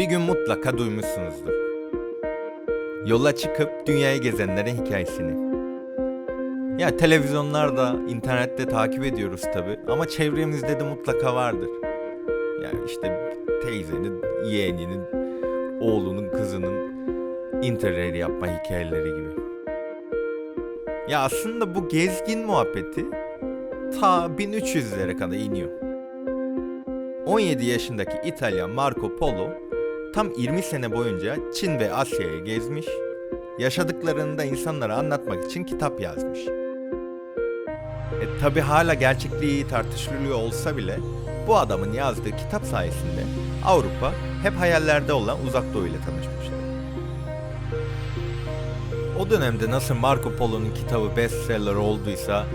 Bir gün mutlaka duymuşsunuzdur. Yola çıkıp dünyayı gezenlerin hikayesini. Ya televizyonlarda, internette takip ediyoruz tabi ama çevremizde de mutlaka vardır. Yani işte teyzenin, yeğeninin, oğlunun, kızının interrail yapma hikayeleri gibi. Ya aslında bu gezgin muhabbeti ta 1300'lere kadar iniyor. 17 yaşındaki İtalyan Marco Polo tam 20 sene boyunca Çin ve Asya'yı gezmiş, yaşadıklarını da insanlara anlatmak için kitap yazmış. E tabi hala gerçekliği tartışılıyor olsa bile bu adamın yazdığı kitap sayesinde Avrupa hep hayallerde olan uzak doğu ile tanışmışlar. O dönemde nasıl Marco Polo'nun kitabı bestseller olduysa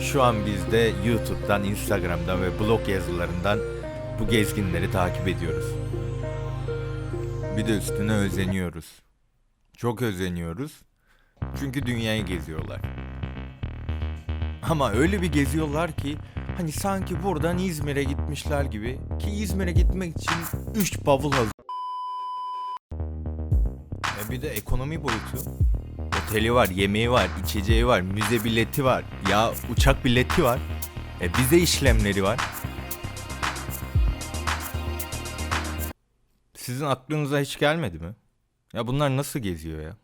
şu an biz de YouTube'dan, Instagram'dan ve blog yazılarından bu gezginleri takip ediyoruz. Bir de üstüne özeniyoruz. Çok özeniyoruz. Çünkü dünyayı geziyorlar. Ama öyle bir geziyorlar ki hani sanki buradan İzmir'e gitmişler gibi ki İzmir'e gitmek için 3 bavul hazır. E bir de ekonomi boyutu. Oteli var, yemeği var, içeceği var, müze bileti var. Ya uçak bileti var. E bize işlemleri var. Sizin aklınıza hiç gelmedi mi? Ya bunlar nasıl geziyor ya?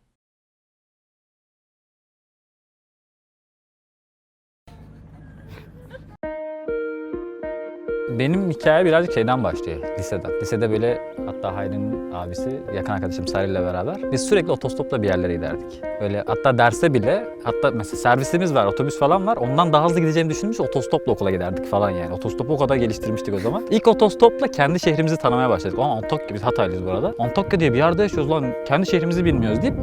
Benim hikaye birazcık şeyden başlıyor, liseden. Lisede böyle hatta Hayri'nin abisi, yakın arkadaşım Sarı ile beraber biz sürekli otostopla bir yerlere giderdik. Böyle hatta derse bile, hatta mesela servisimiz var, otobüs falan var. Ondan daha hızlı gideceğini düşünmüş, otostopla okula giderdik falan yani. Otostopu o kadar geliştirmiştik o zaman. İlk otostopla kendi şehrimizi tanımaya başladık. Ama Antakya, biz Hataylıyız bu arada. Antakya diye bir yerde yaşıyoruz lan, kendi şehrimizi bilmiyoruz deyip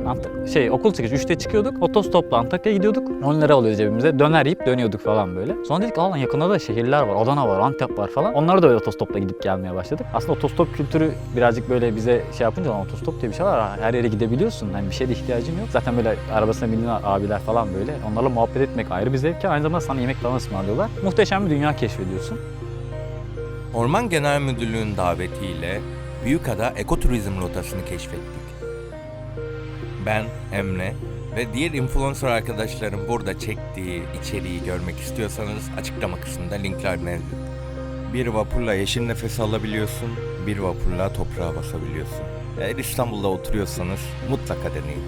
şey okul çıkışı 3'te çıkıyorduk. Otostopla Antakya'ya gidiyorduk. 10 lira oluyor cebimize. Döner yiyip dönüyorduk falan böyle. Sonra dedik "Aa lan yakında da şehirler var. Adana var, Antep var falan. Onları da öyle otostopla gidip gelmeye başladık. Aslında otostop kültürü birazcık böyle bize şey yapınca lan otostop diye bir şey var. Her yere gidebiliyorsun. Hani bir şeye de ihtiyacın yok. Zaten böyle arabasına bindiğin abiler falan böyle. Onlarla muhabbet etmek ayrı bir zevk. Aynı zamanda sana yemek falan ısmarlıyorlar. Muhteşem bir dünya keşfediyorsun. Orman Genel Müdürlüğü'nün davetiyle Büyükada ekoturizm rotasını keşfettik. Ben, Emre ve diğer influencer arkadaşlarım burada çektiği içeriği görmek istiyorsanız açıklama kısmında linkler mevcut. Bir vapurla yeşil nefes alabiliyorsun, bir vapurla toprağa basabiliyorsun. Eğer İstanbul'da oturuyorsanız mutlaka deneyin.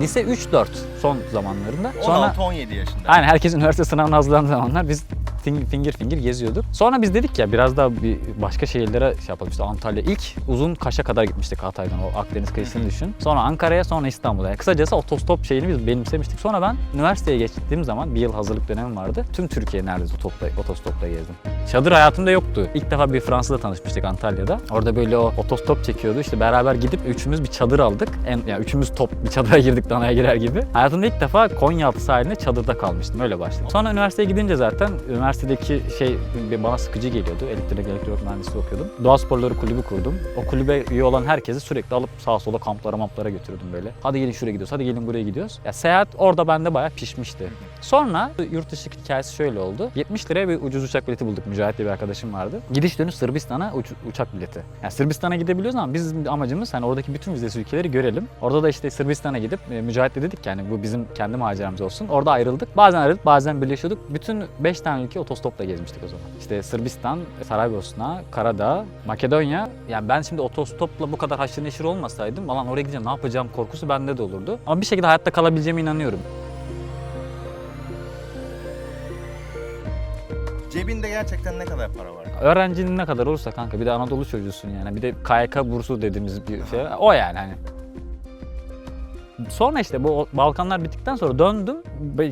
Lise 3-4 son zamanlarında. Sonra 16-17 yaşında. Aynen herkes üniversite sınavına hazırlandığı zamanlar biz fing- finger finger geziyorduk. Sonra biz dedik ya biraz daha bir başka şehirlere şey yapalım işte Antalya. İlk uzun Kaş'a kadar gitmiştik Hatay'dan o Akdeniz kıyısını düşün. Sonra Ankara'ya sonra İstanbul'a. Yani kısacası otostop şeyini biz benimsemiştik. Sonra ben üniversiteye geçtiğim zaman bir yıl hazırlık dönemim vardı. Tüm Türkiye neredeyse topla, otostopla gezdim. Çadır hayatımda yoktu. İlk defa bir Fransızla tanışmıştık Antalya'da. Orada böyle o otostop çekiyordu. İşte beraber gidip üçümüz bir çadır aldık. En, yani üçümüz top bir çadıra girdik danaya girer gibi. Hayatımda ilk defa Konyaaltı sahilinde çadırda kalmıştım. Öyle başladım. Sonra üniversiteye gidince zaten üniversitedeki şey bana sıkıcı geliyordu. Elektrik elektronik mühendisliği okuyordum. Doğa sporları kulübü kurdum. O kulübe üye olan herkesi sürekli alıp sağa sola kamplara mamplara götürürdüm böyle. Hadi gelin şuraya gidiyoruz, hadi gelin buraya gidiyoruz. Ya seyahat orada bende bayağı pişmişti. Sonra yurt dışı hikayesi şöyle oldu. 70 liraya bir ucuz uçak bileti bulduk. Mücahit diye bir arkadaşım vardı. Gidiş dönüş Sırbistan'a uç- uçak bileti. Yani Sırbistan'a gidebiliyoruz ama bizim amacımız hani oradaki bütün vizesiz ülkeleri görelim. Orada da işte Sırbistan'a gidip e, Mücahit'le dedik yani bu bizim kendi maceramız olsun. Orada ayrıldık. Bazen ayrıldık, bazen birleşiyorduk. Bütün 5 tane ülke otostopla gezmiştik o zaman. İşte Sırbistan, Saraybosna, Karadağ, Makedonya. Yani ben şimdi otostopla bu kadar haşır neşir olmasaydım falan oraya gidince ne yapacağım korkusu bende de olurdu. Ama bir şekilde hayatta kalabileceğime inanıyorum. Cebinde gerçekten ne kadar para var? Öğrencinin ne kadar olursa kanka bir de Anadolu çocuğusun yani. Bir de KYK bursu dediğimiz bir şey. O yani hani. Sonra işte bu Balkanlar bittikten sonra döndüm.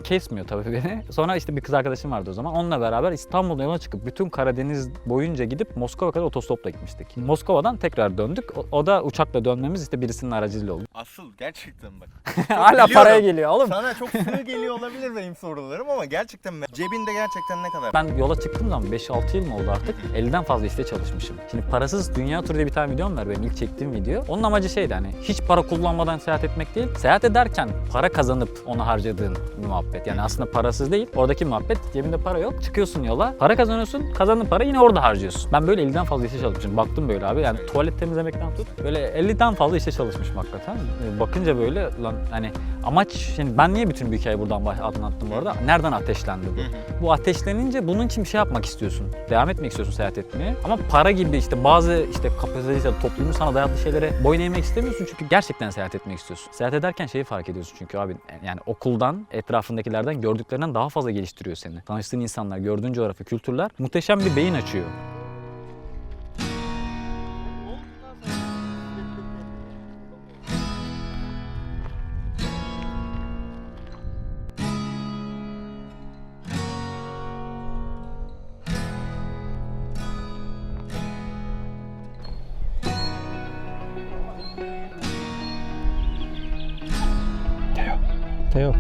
Kesmiyor tabii beni. Sonra işte bir kız arkadaşım vardı o zaman. Onunla beraber İstanbul'da yola çıkıp bütün Karadeniz boyunca gidip Moskova kadar otostopla gitmiştik. Moskova'dan tekrar döndük. O, o da uçakla dönmemiz işte birisinin aracılığıyla oldu. Asıl gerçekten bak. Hala biliyorum. paraya geliyor oğlum. Sana çok sığ geliyor olabilir benim sorularım ama gerçekten cebinde gerçekten ne kadar? Ben yola çıktığım zaman 5-6 yıl mı oldu artık? 50'den fazla işte çalışmışım. Şimdi parasız dünya turu diye bir tane videom var benim ilk çektiğim video. Onun amacı şeydi hani hiç para kullanmadan seyahat etmek değil. Seyahat ederken para kazanıp onu harcadığın bir muhabbet. Yani aslında parasız değil. Oradaki muhabbet cebinde para yok. Çıkıyorsun yola. Para kazanıyorsun. Kazandığın para yine orada harcıyorsun. Ben böyle 50'den fazla işte çalışmışım. Baktım böyle abi. Yani tuvalet temizlemekten tut. Böyle 50'den fazla işte çalışmışım hakikaten. Ee, Bakınca böyle lan hani amaç şimdi ben niye bütün bu hikayeyi buradan anlattım bu arada? Nereden ateşlendi bu? Bu ateşlenince bunun için bir şey yapmak istiyorsun. Devam etmek istiyorsun seyahat etmeye. Ama para gibi işte bazı işte kapitalist ya toplumun sana dayattığı şeylere boyun eğmek istemiyorsun çünkü gerçekten seyahat etmek istiyorsun. Seyahat ederken şeyi fark ediyorsun çünkü abi yani okuldan, etrafındakilerden gördüklerinden daha fazla geliştiriyor seni. Tanıştığın insanlar, gördüğün coğrafya, kültürler muhteşem bir beyin açıyor. Até. aí, ó.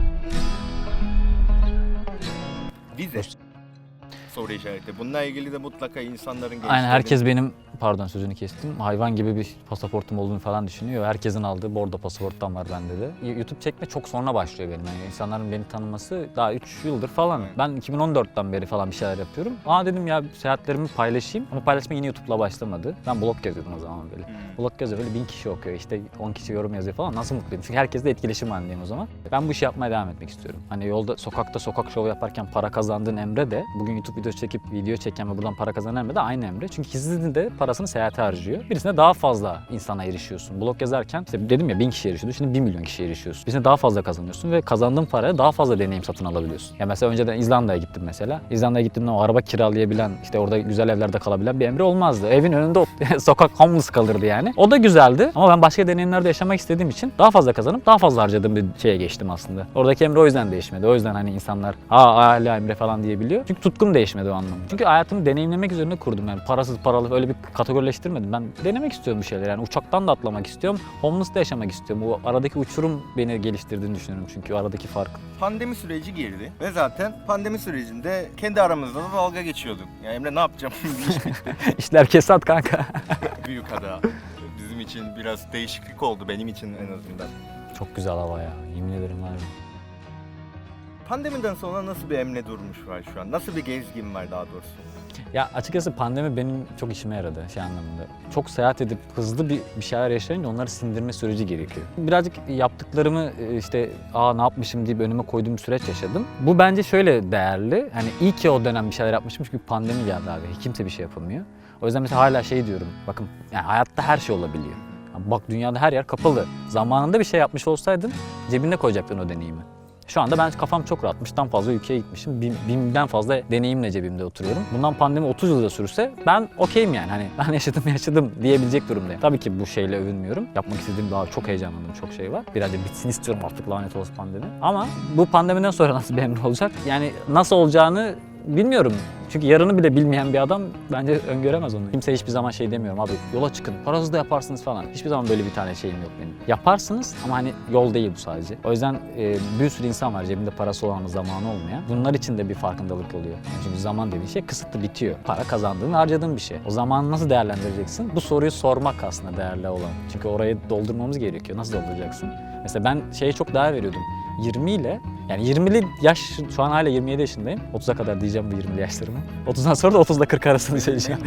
Soru işareti. Bununla ilgili de mutlaka insanların Aynen gençlerin- herkes benim pardon sözünü kestim. Hayvan gibi bir pasaportum olduğunu falan düşünüyor. Herkesin aldığı bordo pasaporttan var bende de. YouTube çekme çok sonra başlıyor benim. Yani insanların beni tanıması daha 3 yıldır falan. Ben 2014'ten beri falan bir şeyler yapıyorum. Aa dedim ya seyahatlerimi paylaşayım. Ama paylaşma yine YouTube'la başlamadı. Ben blog yazıyordum o zaman böyle. Hmm. Blog yazıyor böyle bin kişi okuyor işte 10 kişi yorum yazıyor falan nasıl mutluyum çünkü herkesle etkileşim halindeyim o zaman. Ben bu işi yapmaya devam etmek istiyorum. Hani yolda sokakta sokak şov yaparken para kazandığın Emre de bugün YouTube videosu çekip video çeken ve buradan para kazanan Emre de aynı Emre. Çünkü ikisinin de parasını seyahate harcıyor. Birisine daha fazla insana erişiyorsun. Blog yazarken işte dedim ya bin kişiye erişiyordun şimdi 1 milyon kişiye erişiyorsun. Birisine daha fazla kazanıyorsun ve kazandığın paraya daha fazla deneyim satın alabiliyorsun. Ya mesela önceden İzlanda'ya gittim mesela. İzlanda'ya gittiğimde o araba kiralayabilen işte orada güzel evlerde kalabilen bir Emre olmazdı. Evin önünde sokak homeless kalırdı yani. O da güzeldi ama ben başka deneyimlerde yaşamak istediğim için daha fazla kazanıp daha fazla harcadığım bir şeye geçtim aslında. Oradaki Emre o yüzden değişmedi. O yüzden hani insanlar aa hala Emre falan diyebiliyor. Çünkü tutkum değişmedi o anlamda. Çünkü hayatımı deneyimlemek üzerine kurdum yani. Parasız paralı öyle bir kategorileştirmedim. Ben denemek istiyorum bir şeyler yani. Uçaktan da atlamak istiyorum. Homeless da yaşamak istiyorum. O aradaki uçurum beni geliştirdiğini düşünüyorum çünkü o aradaki fark. Pandemi süreci girdi ve zaten pandemi sürecinde kendi aramızda da dalga geçiyorduk. Ya Emre ne yapacağım? Bir iş bitti. İşler kesat kanka. Büyük ada. Bizim için biraz değişiklik oldu benim için en azından. Çok güzel hava ya. Yemin ederim var ya. Pandemiden sonra nasıl bir Emre Durmuş var şu an? Nasıl bir gezgin var daha doğrusu? Ya açıkçası pandemi benim çok işime yaradı şey anlamında. Çok seyahat edip hızlı bir, bir şeyler yaşayınca onları sindirme süreci gerekiyor. Birazcık yaptıklarımı e, işte aa ne yapmışım deyip önüme koyduğum süreç yaşadım. Bu bence şöyle değerli. Hani iyi ki o dönem bir şeyler yapmışım çünkü pandemi geldi abi. Kimse bir şey yapamıyor. O yüzden mesela hala şey diyorum. Bakın yani hayatta her şey olabiliyor. Bak dünyada her yer kapalı. Zamanında bir şey yapmış olsaydın cebinde koyacaktın o deneyimi. Şu anda ben kafam çok rahat. Bin'den fazla ülkeye gitmişim. Bin, binden fazla deneyimle cebimde oturuyorum. Bundan pandemi 30 yılda sürse ben okeyim yani. Hani ben yaşadım yaşadım diyebilecek durumdayım. Tabii ki bu şeyle övünmüyorum. Yapmak istediğim daha çok heyecanlandığım çok şey var. Birazcık bitsin istiyorum artık lanet olsun pandemi. Ama bu pandemiden sonra nasıl bir olacak? Yani nasıl olacağını bilmiyorum. Çünkü yarını bile bilmeyen bir adam bence öngöremez onu. Kimse hiçbir zaman şey demiyorum abi yola çıkın parasız da yaparsınız falan. Hiçbir zaman böyle bir tane şeyim yok benim. Yaparsınız ama hani yol değil bu sadece. O yüzden e, bir sürü insan var cebinde parası olan zamanı olmayan. Bunlar için de bir farkındalık oluyor. Çünkü zaman dediğin şey kısıtlı bitiyor. Para kazandığın harcadığın bir şey. O zamanı nasıl değerlendireceksin? Bu soruyu sormak aslında değerli olan. Çünkü orayı doldurmamız gerekiyor. Nasıl dolduracaksın? Mesela ben şeye çok değer veriyordum. 20 ile yani 20'li yaş şu an hala 27 yaşındayım. 30'a kadar diyeceğim bu 20'li yaşlarımı. 30'dan sonra da 30 ile 40 arasını söyleyeceğim.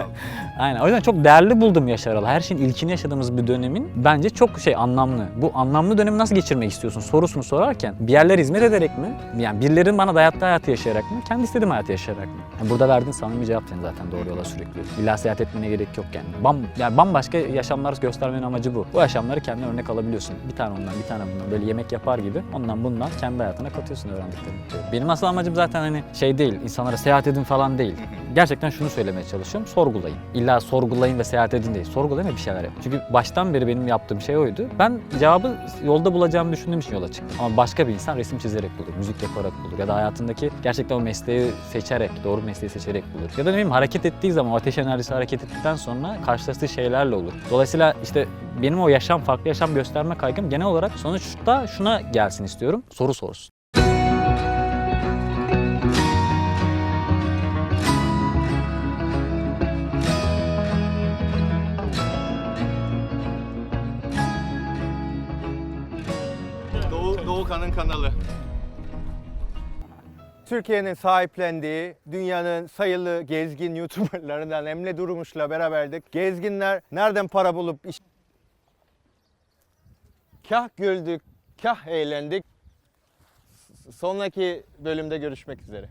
Aynen. O yüzden çok değerli buldum yaş aralığı. Her şeyin ilkini yaşadığımız bir dönemin bence çok şey anlamlı. Bu anlamlı dönemi nasıl geçirmek istiyorsun sorusunu sorarken bir yerlere hizmet ederek mi? Yani birilerinin bana dayattığı hayatı yaşayarak mı? Kendi istediğim hayatı yaşayarak mı? Yani burada verdiğin samimi cevap senin zaten doğru yola sürekli. İlla seyahat etmene gerek yok yani. Bam, yani bambaşka yaşamlar göstermenin amacı bu. Bu yaşamları kendine örnek alabiliyorsun. Bir tane ondan, bir tane bundan böyle yemek yapar gibi ondan bundan kendi hayatına katıyorsun öğrendiklerini. Benim asıl amacım zaten hani şey değil, insanlara seyahat edin falan değil. Gerçekten şunu söylemeye çalışıyorum, sorgulayın. İlla sorgulayın ve seyahat edin değil, sorgulayın ve bir şeyler yapın. Çünkü baştan beri benim yaptığım şey oydu. Ben cevabı yolda bulacağımı düşündüğüm için yola çıktım. Ama başka bir insan resim çizerek bulur, müzik yaparak bulur ya da hayatındaki gerçekten o mesleği seçerek, doğru mesleği seçerek bulur. Ya da ne bileyim hareket ettiği zaman, ateş enerjisi hareket ettikten sonra karşılaştığı şeylerle olur. Dolayısıyla işte benim o yaşam, farklı yaşam gösterme kaygım genel olarak sonuçta şuna gelsin istiyorum. Soru sorsun. Doğukan'ın kanalı. Türkiye'nin sahiplendiği dünyanın sayılı gezgin YouTuberlarından Emre Durmuş'la beraberdik. Gezginler nereden para bulup iş... Kah güldük, kah eğlendik. Sonraki bölümde görüşmek üzere.